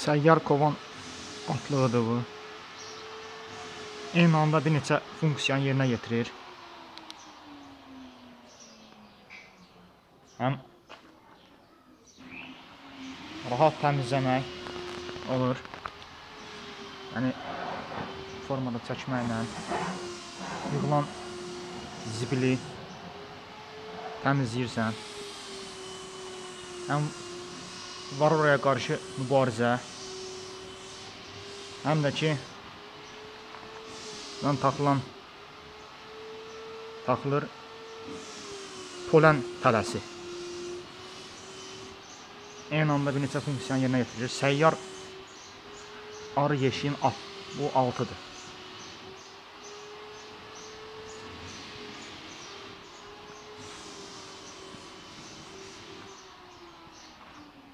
Səyyar kovan atlığıdır bu. Eyni anda bir neçə funksiyanı yerinə yetirir. Həm rahat təmizləmək olur. Yəni formada çəkməklə yığılan zibili təmizləyirsən. Həm var oraya qarşı mübarizə. Həm də ki Lan taxılan taxılır polen tələsi. Eyni anda bir neçə funksiyanı yerinə yetirir. Səyyar arı yeşiyin alt, bu 6-dır.